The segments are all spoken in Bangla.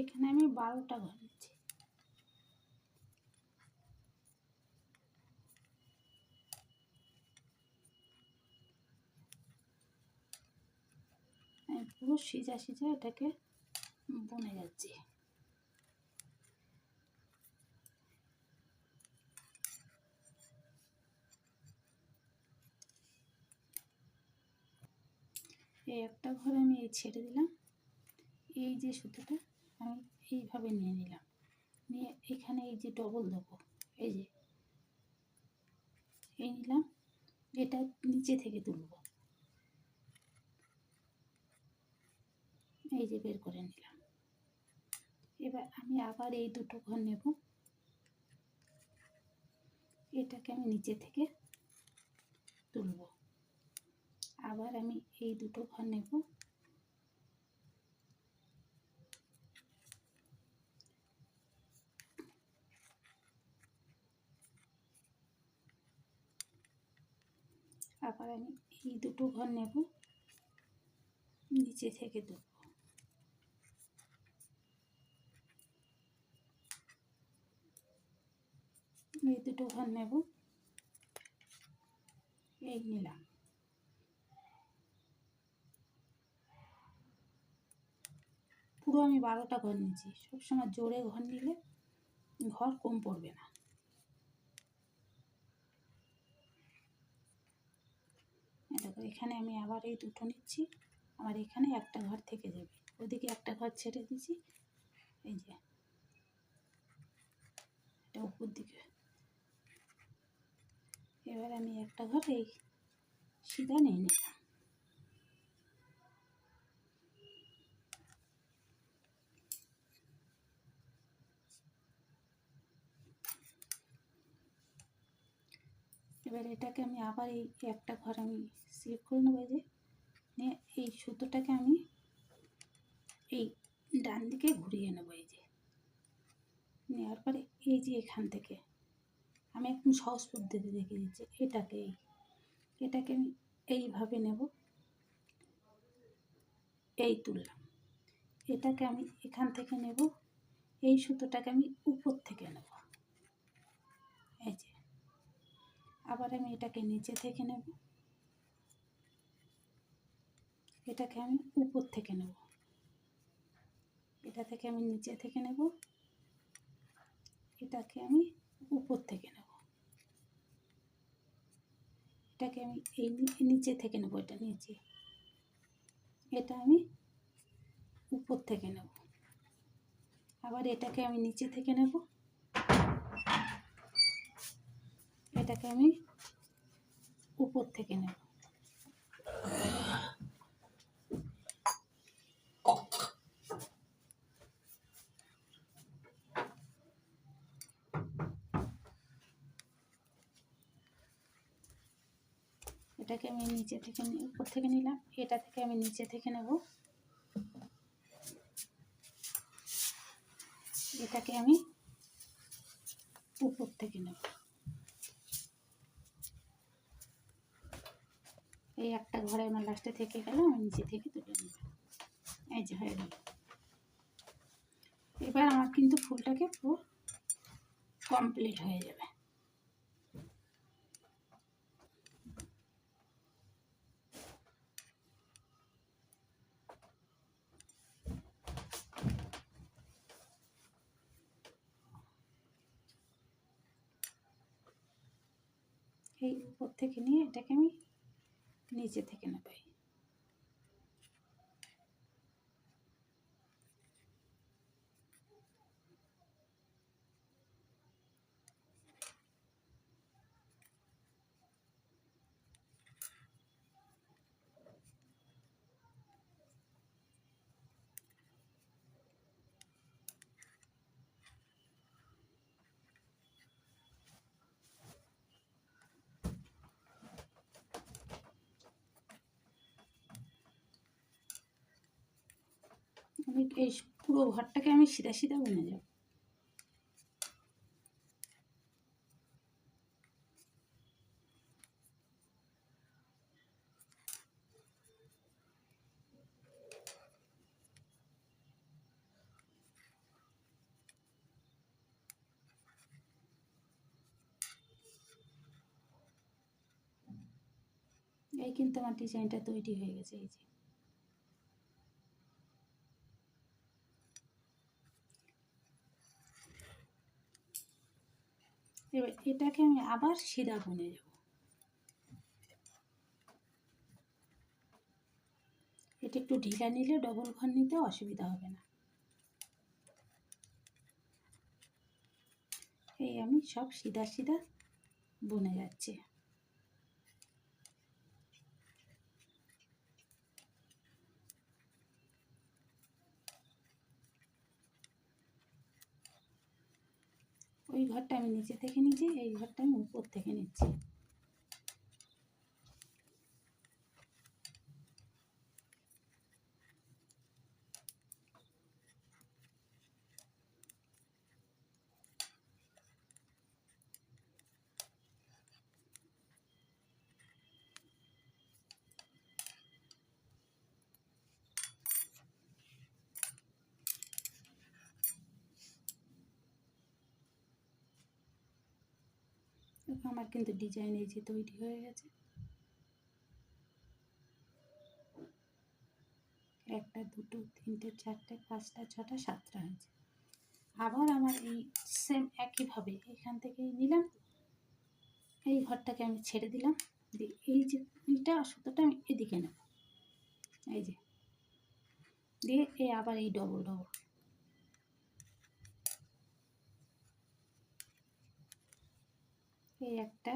এখানে আমি বারোটা ঘর নিচ্ছি পুরো সিজা সিজা এটাকে বনে যাচ্ছি। এই একটা ঘরে আমি এই ছেড়ে দিলাম। এই যে সুতোটা আমি এইভাবে নিয়ে নিলাম। নিয়ে এখানে এই যে ডবল দেবো এই যে। এই নিলাম, এটা নিচে থেকে তুলব। এই যে বের করে নিলাম। এবার আমি আবার এই দুটো ঘর নেব। এটাকে আমি নিচে থেকে তুলব। আবার আমি এই দুটো ঘর নেব। আমি এই দুটো ঘর নেব। নিচে থেকে দেব। এই দুটো ঘর নেব। এই নিলাম। পুরো আমি বারোটা ঘর নিয়েছি। সবসময় জোরে ঘর নিলে ঘর কম পড়বে না দেখো এখানে আমি আবার এই দুটো নিচ্ছি। আমার এখানে একটা ঘর থেকে যাবে। ওদিকে একটা ঘর ছেড়ে দিয়েছি। এই যে। এটা উপর দিকে। এবার আমি একটা ঘর এই সিধা নিয়ে নিলাম। এবার এটাকে আমি আবার এই একটা ঘর আমি সিলেক্ট করে নেব এই যে। নিয়ে এই সুতোটাকে আমি এই ডান দিকে ঘুরিয়ে নেব এই যে। নেওয়ার পরে এই যে এখান থেকে আমি একদম সহজ পদ্ধতি দেখিয়ে দিচ্ছি, এটাকে এই, এটাকে আমি এইভাবে নেব। এই তুললাম, এটাকে আমি এখান থেকে নেব, এই সুতোটাকে আমি উপর থেকে নেব। এই যে আবার আমি এটাকে নিচে থেকে নেব। এটাকে আমি উপর থেকে নেব। এটা থেকে আমি নিচে থেকে নেব। এটাকে আমি উপর থেকে নেব। এটাকে আমি এই নিচে থেকে নেব এটা নিচে। এটা আমি উপর থেকে নেব। আবার এটাকে আমি নিচে থেকে নেব। এটাকে আমি উপর থেকে নেব। এটাকে আমি নিচে থেকে উপর থেকে নিলাম। এটা থেকে আমি নিচে থেকে নেব। এটাকে আমি উপর থেকে নেব। এই একটা ঘরে আমার লাস্টে থেকে গেল, আমি নিচে থেকে তুলে এই যে হয়ে গেল। এবার আমার কিন্তু ফুলটাকে পুরো কমপ্লিট হয়ে যাবে। এই উপর থেকে নিয়ে এটাকে আমি নিচে থেকে নেব। আমি এই পুরো ঘরটাকে আমি সিধা সিধা বুনে যাব। এই কিন্তু আমার ডিজাইনটা তৈরি হয়ে গেছে, এই যে। এটাকে আমি আবার সিধা বুনে যাব এটা একটু ঢিলা নিলে ডবল ঘর নিতে অসুবিধা হবে না। এই আমি সব সিধা সিধা বুনে যাচ্ছি। ওই ঘরটা আমি নিচে থেকে নিচ্ছি এই ঘরটা আমি উপর থেকে নিচ্ছি। আমার কিন্তু ডিজাইন এই যে তৈরি হয়ে গেছে। একটা, দুটো, তিনটে, চারটে, পাঁচটা, ছটা, সাতটা হয়েছে। আবার আমার এই সেম একইভাবে এখান থেকে নিলাম। এই ঘরটাকে আমি ছেড়ে দিলাম। দিয়ে এই যে এইটা সুতোটা আমি এদিকে নেব। এই যে। দিয়ে এই আবার এই ডবল ডবল এই একটা।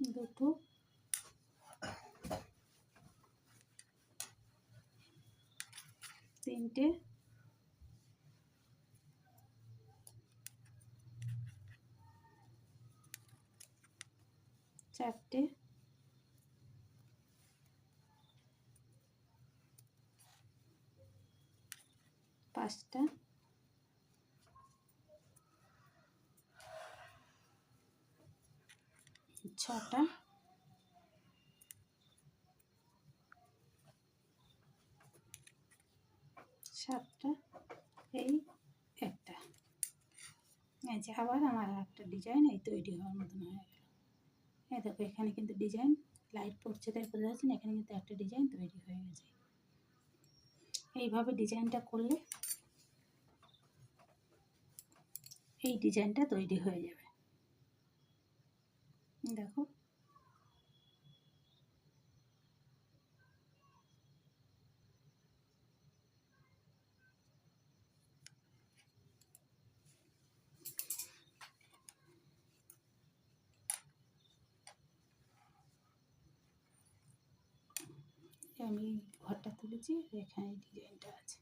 দুটো। তিনটে। চারটে। পাঁচটা। ছটা। সাতটা। এই একটা। এই যে আবার আমার একটা ডিজাইন এই তৈরি হওয়ার মতন হয়ে গেল। এই দেখো, এখানে কিন্তু ডিজাইন লাইট পড়ছে তাই বোঝা না এখানে কিন্তু একটা ডিজাইন তৈরি হয়ে গেছে। এইভাবে ডিজাইনটা করলে এই ডিজাইনটা তৈরি হয়ে যাবে। দেখো। আমি ঘরটা তুলেছি এখানে ডিজাইনটা আছে।